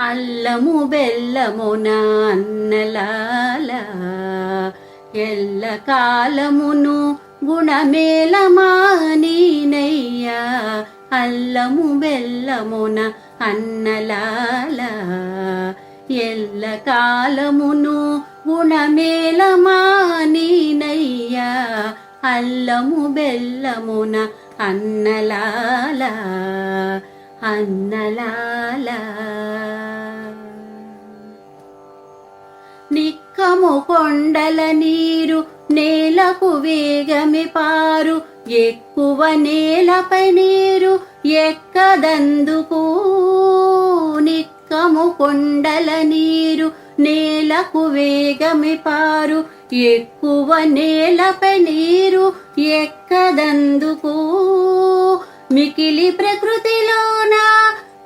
అల్లము బెల్లము నాన్నలాల ఎల్ల కాలమును గుణమేలమానీనయ్యా అల్లము బెల్లమున అన్నలాల. ఎల్ల కాలమును గుణమేలమానీనయ్యా అల్లము బెల్లమున అన్నలాల. అన్నలాల. నిక్కము కొండల నీరు నేలకు వేగమి పారు. ఎక్కువ నేలపై నీరు ఎక్కదందుకు? నిక్కము కొండల నీరు నేలకు వేగమి పారు. ఎక్కువ నేలపై నీరు ఎక్కదందుకు? మికిలి ప్రకృతిలోన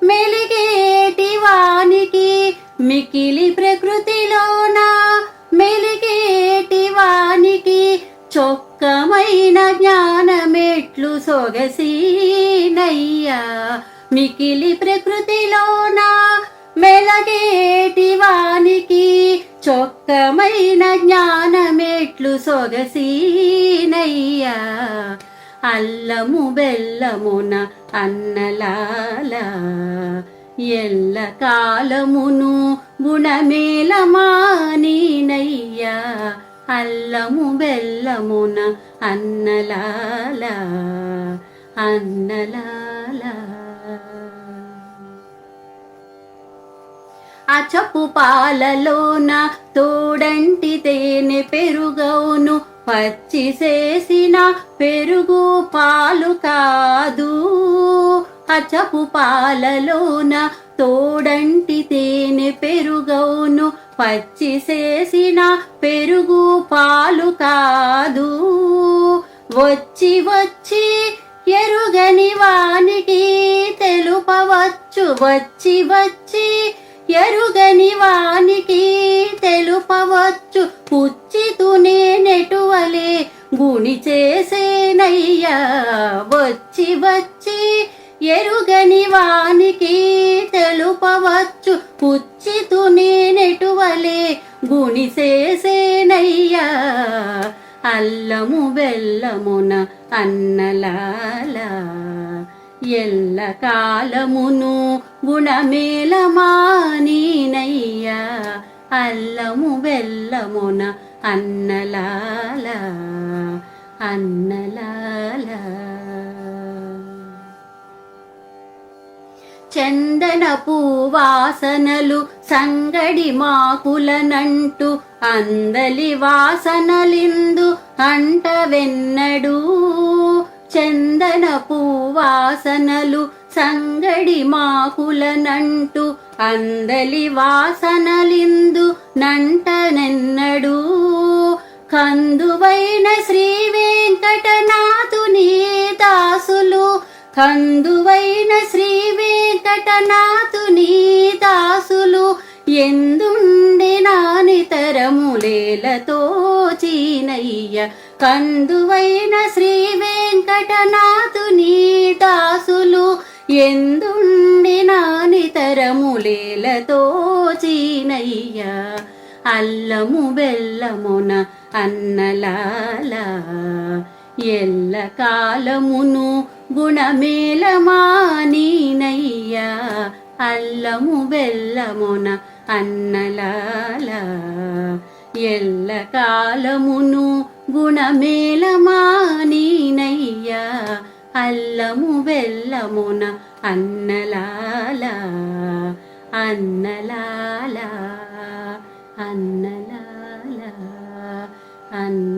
మెలిగేటి వానికి. మికిలి ప్రకృతిలోన మెలిగేటి వానికి. చొక్కమైన జ్ఞానమెట్లు సొగసీనయ్యా. మికిలి ప్రకృతిలోన మెలగేటి వానికి. చొక్కమైన జ్ఞానమెట్లు సొగసీనయ్యా. అల్లము బెల్లమున అన్నలాల ఎల్ల కాలమును గుణమేలమానీనయ్యా అల్లము బెల్లమున అన్నలాల అన్నలాల. అచపు పాలలోన తోడంటి తేనె పెరుగవును పచ్చి చేసిన పెరుగు పాలు కాదు. అచపు పాలలోన తోడంటి తేనె పెరుగవును పచ్చి చేసిన పెరుగు పాలు కాదు. వచ్చి వచ్చి ఎరుగని వానికి తెలుపవచ్చు. వచ్చి వచ్చి ఎరుగని వానికి తెలుపవచ్చు. పుచ్చితునే గుణి చేసేనయ్యా. వచ్చి వచ్చి ఎరుగని వానికి తెలుపవచ్చు. పుచ్చితునే నెటువలే గుణి చేసేనయ్యా. అల్లము బెల్లమున అన్నలాల. ఎల్ల కాలమును గుణమేలమానీనయ్యా అల్లము బెల్లమున అన్నలాల అన్నలాల. చందన పూవాసనలు సంగడి మాకులనంటు అందలి వాసనలిందు అంట వెన్నడు చందన పూవాసనలు సంగడి మాకులనంటు అందలి వాసనలిందు నంటనెన్ కందువైన శ్రీ వెంకటనాథుని దాసులు. కందువైన శ్రీ వెంకటనాథుని దాసులు. ఎందుండి నానితరములేలతో చీనయ్య. కందువైన శ్రీ వెంకటనాథుని దాసులు. ఎందుండి నానితరములేలతో చీనయ్య. అల్లము బెల్లమున అన్నలాల ఎల్ల కాలమును గుణమేలమానీనయ్యా అల్లము బెల్లమున అన్నలాల ఎల్ల కాలమును గుణమేలమానీనయ్యా అల్లము బెల్లమున అన్నలాల అన్నలాల అన్న అన్నలాల